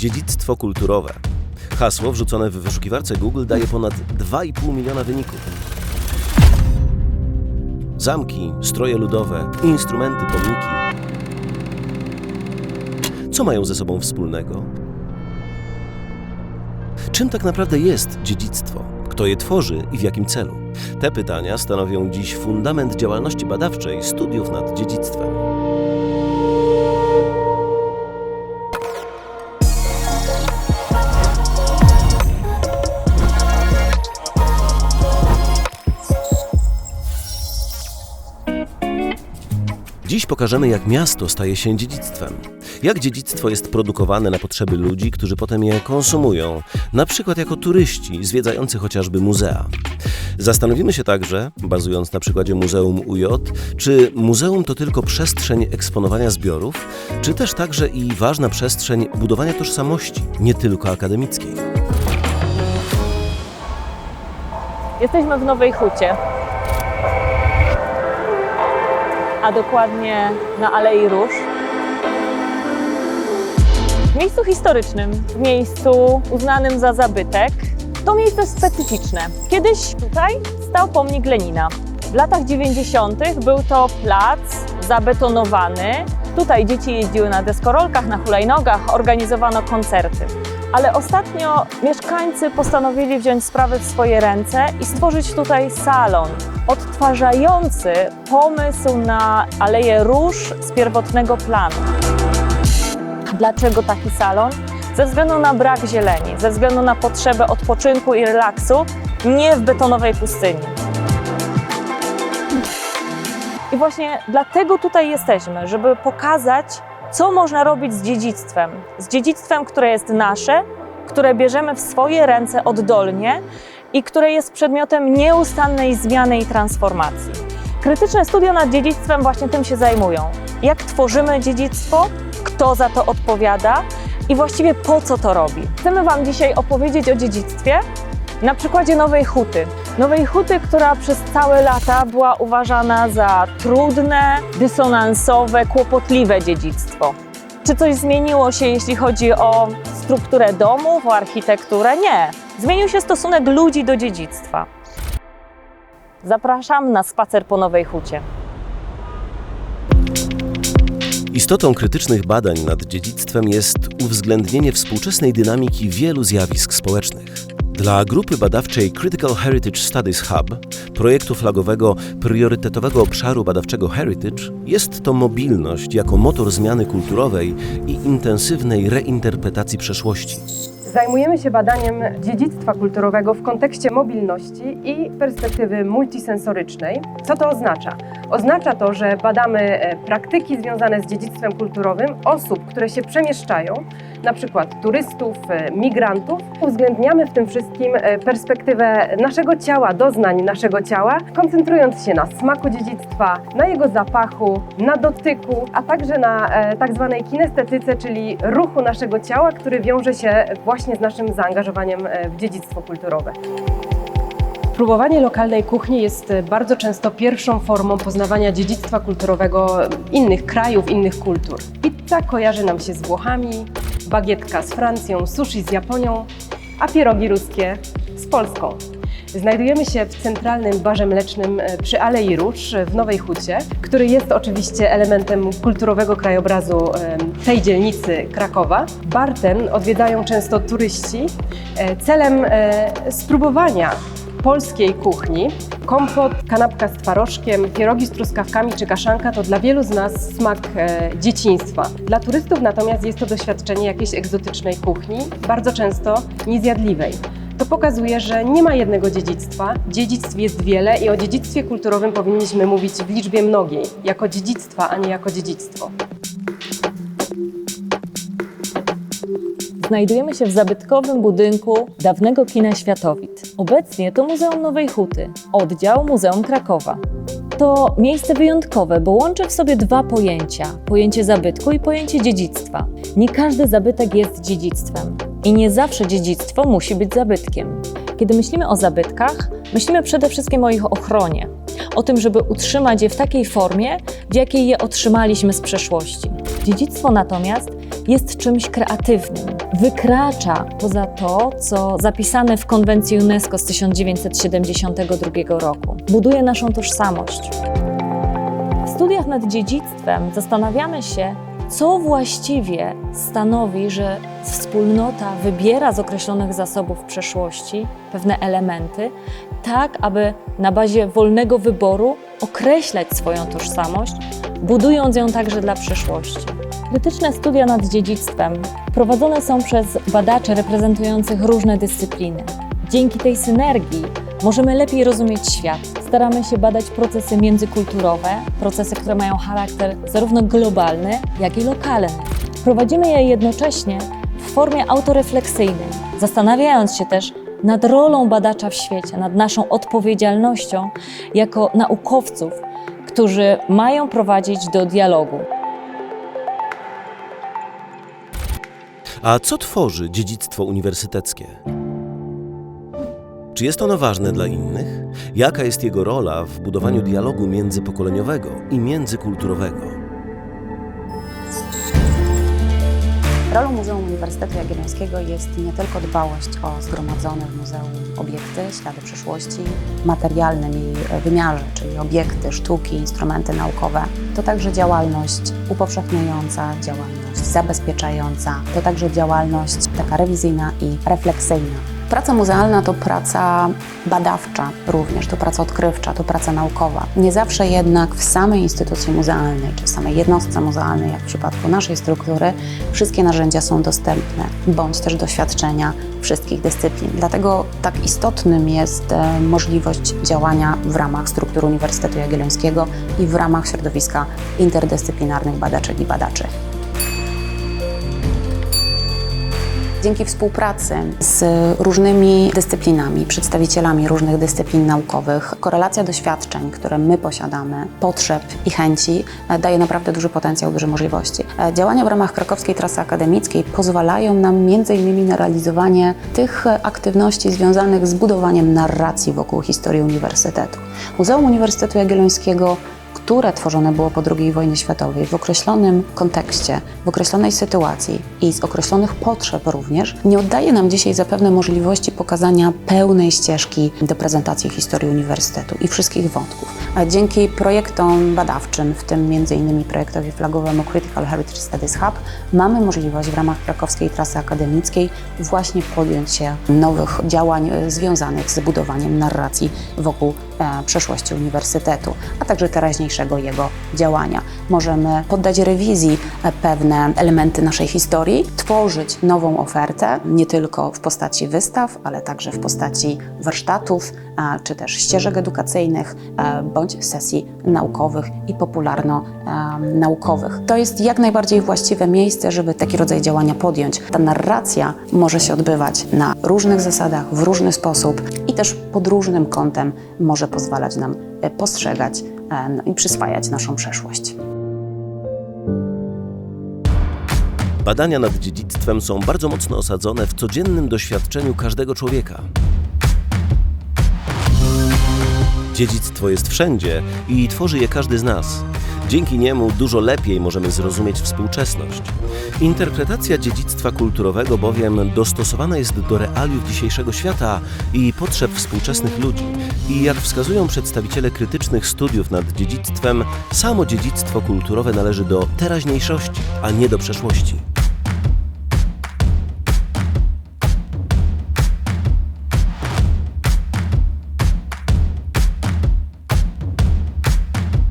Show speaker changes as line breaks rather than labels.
Dziedzictwo kulturowe. Hasło wrzucone w wyszukiwarce Google daje ponad 2,5 miliona wyników. Zamki, stroje ludowe, instrumenty, pomniki. Co mają ze sobą wspólnego? Czym tak naprawdę jest dziedzictwo? Kto je tworzy i w jakim celu? Te pytania stanowią dziś fundament działalności badawczej studiów nad dziedzictwem. Dziś pokażemy, jak miasto staje się dziedzictwem. Jak dziedzictwo jest produkowane na potrzeby ludzi, którzy potem je konsumują, na przykład jako turyści zwiedzający chociażby muzea. Zastanowimy się także, bazując na przykładzie Muzeum UJ, czy muzeum to tylko przestrzeń eksponowania zbiorów, czy też także i ważna przestrzeń budowania tożsamości, nie tylko akademickiej.
Jesteśmy w Nowej Hucie. A dokładnie na Alei Róż. W miejscu historycznym, w miejscu uznanym za zabytek. To miejsce specyficzne. Kiedyś tutaj stał pomnik Lenina. W latach 90. był to plac zabetonowany. Tutaj dzieci jeździły na deskorolkach, na hulajnogach, organizowano koncerty. Ale ostatnio mieszkańcy postanowili wziąć sprawy w swoje ręce i stworzyć tutaj salon odtwarzający pomysł na Aleję Róż z pierwotnego planu. Dlaczego taki salon? Ze względu na brak zieleni, ze względu na potrzebę odpoczynku i relaksu, nie w betonowej pustyni. I właśnie dlatego tutaj jesteśmy, żeby pokazać, co można robić z dziedzictwem. Z dziedzictwem, które jest nasze, które bierzemy w swoje ręce oddolnie i które jest przedmiotem nieustannej zmiany i transformacji. Krytyczne studia nad dziedzictwem właśnie tym się zajmują. Jak tworzymy dziedzictwo, kto za to odpowiada i właściwie po co to robi. Chcemy Wam dzisiaj opowiedzieć o dziedzictwie na przykładzie Nowej Huty. Nowej Huty, która przez całe lata była uważana za trudne, dysonansowe, kłopotliwe dziedzictwo. Czy coś zmieniło się, jeśli chodzi o strukturę domów, o architekturę? Nie. Zmienił się stosunek ludzi do dziedzictwa. Zapraszam na spacer po Nowej Hucie.
Istotą krytycznych badań nad dziedzictwem jest uwzględnienie współczesnej dynamiki wielu zjawisk społecznych. Dla grupy badawczej Critical Heritage Studies Hub, projektu flagowego priorytetowego obszaru badawczego Heritage, jest to mobilność jako motor zmiany kulturowej i intensywnej reinterpretacji przeszłości.
Zajmujemy się badaniem dziedzictwa kulturowego w kontekście mobilności i perspektywy multisensorycznej. Co to oznacza? Oznacza to, że badamy e, praktyki związane z dziedzictwem kulturowym osób, które się przemieszczają, na przykład turystów, e, migrantów. Uwzględniamy w tym wszystkim e, perspektywę naszego ciała, doznań naszego ciała, koncentrując się na smaku dziedzictwa, na jego zapachu, na dotyku, a także na tak zwanej kinestetyce, czyli ruchu naszego ciała, który wiąże się właśnie z naszym zaangażowaniem w dziedzictwo kulturowe. Próbowanie lokalnej kuchni jest e, bardzo często pierwszą formą poznawania dziedzictwa kulturowego innych krajów, innych kultur. Pizza kojarzy nam się z Włochami, bagietka z Francją, sushi z Japonią, a pierogi ruskie z Polską. Znajdujemy się w centralnym barze mlecznym e, przy Alei Róż w Nowej Hucie, który jest oczywiście elementem kulturowego krajobrazu e, tej dzielnicy Krakowa. Bar ten odwiedzają często turyści e, celem e, spróbowania polskiej kuchni. Kompot, kanapka z twarożkiem, pierogi z truskawkami czy kaszanka to dla wielu z nas smak e, dzieciństwa. Dla turystów natomiast jest to doświadczenie jakiejś egzotycznej kuchni, bardzo często niezjadliwej. To pokazuje, że nie ma jednego dziedzictwa. Dziedzictw jest wiele i o dziedzictwie kulturowym powinniśmy mówić w liczbie mnogiej, jako dziedzictwa, a nie jako dziedzictwo.
Znajdujemy się w zabytkowym budynku dawnego kina Światowit. Obecnie to Muzeum Nowej Huty, oddział Muzeum Krakowa. To miejsce wyjątkowe, bo łączy w sobie dwa pojęcia: pojęcie zabytku i pojęcie dziedzictwa. Nie każdy zabytek jest dziedzictwem i nie zawsze dziedzictwo musi być zabytkiem. Kiedy myślimy o zabytkach, myślimy przede wszystkim o ich ochronie, o tym, żeby utrzymać je w takiej formie, w jakiej je otrzymaliśmy z przeszłości. Dziedzictwo natomiast jest czymś kreatywnym. Wykracza poza to, co zapisane w konwencji UNESCO z 1972 roku. Buduje naszą tożsamość. W studiach nad dziedzictwem zastanawiamy się, co właściwie stanowi, że wspólnota wybiera z określonych zasobów przeszłości pewne elementy, tak aby na bazie wolnego wyboru określać swoją tożsamość, budując ją także dla przyszłości. Krytyczne studia nad dziedzictwem prowadzone są przez badaczy reprezentujących różne dyscypliny. Dzięki tej synergii możemy lepiej rozumieć świat. Staramy się badać procesy międzykulturowe, procesy, które mają charakter zarówno globalny, jak i lokalny. Prowadzimy je jednocześnie w formie autorefleksyjnej, zastanawiając się też nad rolą badacza w świecie, nad naszą odpowiedzialnością jako naukowców, którzy mają prowadzić do dialogu.
A co tworzy dziedzictwo uniwersyteckie? Czy jest ono ważne dla innych? Jaka jest jego rola w budowaniu dialogu międzypokoleniowego i międzykulturowego?
Rolą Muzeum Uniwersytetu Jagiellońskiego jest nie tylko dbałość o zgromadzone w muzeum obiekty, ślady przeszłości, materialnym jej wymiarze, czyli obiekty, sztuki, instrumenty naukowe. To także działalność upowszechniająca, działalność zabezpieczająca, to także działalność taka rewizyjna i refleksyjna. Praca muzealna to praca badawcza również, to praca odkrywcza, to praca naukowa. Nie zawsze jednak w samej instytucji muzealnej, czy w samej jednostce muzealnej, jak w przypadku naszej struktury, wszystkie narzędzia są dostępne, bądź też doświadczenia wszystkich dyscyplin. Dlatego tak istotnym jest e, możliwość działania w ramach struktur Uniwersytetu Jagiellońskiego i w ramach środowiska interdyscyplinarnych badaczek i badaczy. Dzięki współpracy z różnymi dyscyplinami, przedstawicielami różnych dyscyplin naukowych, korelacja doświadczeń, które my posiadamy, potrzeb i chęci e, daje naprawdę duży potencjał, duże możliwości. E, Działania w ramach krakowskiej trasy akademickiej pozwalają nam m.in. na realizowanie tych e, aktywności związanych z budowaniem narracji wokół historii Uniwersytetu. Muzeum Uniwersytetu Jagiellońskiego które tworzone było po II wojnie światowej w określonym kontekście, w określonej sytuacji i z określonych potrzeb również, nie oddaje nam dzisiaj zapewne możliwości pokazania pełnej ścieżki do prezentacji historii Uniwersytetu i wszystkich wątków. A dzięki projektom badawczym, w tym m.in. projektowi flagowemu Critical Heritage Studies Hub, mamy możliwość w ramach krakowskiej trasy akademickiej właśnie podjąć się nowych działań e, związanych z budowaniem narracji wokół e, przeszłości Uniwersytetu, a także teraźniejszego jego działania. Możemy poddać rewizji pewne elementy naszej historii, tworzyć nową ofertę, nie tylko w postaci wystaw, ale także w postaci warsztatów, czy też ścieżek edukacyjnych, bądź sesji naukowych i popularno-naukowych. To jest jak najbardziej właściwe miejsce, żeby taki rodzaj działania podjąć. Ta narracja może się odbywać na różnych zasadach, w różny sposób i też pod różnym kątem może pozwalać nam e, postrzegać no i przyswajać naszą przeszłość.
Badania nad dziedzictwem są bardzo mocno osadzone w codziennym doświadczeniu każdego człowieka. Dziedzictwo jest wszędzie i tworzy je każdy z nas. Dzięki niemu dużo lepiej możemy zrozumieć współczesność. Interpretacja dziedzictwa kulturowego bowiem dostosowana jest do realiów dzisiejszego świata i potrzeb współczesnych ludzi. I jak wskazują przedstawiciele krytycznych studiów nad dziedzictwem, samo dziedzictwo kulturowe należy do teraźniejszości, a nie do przeszłości.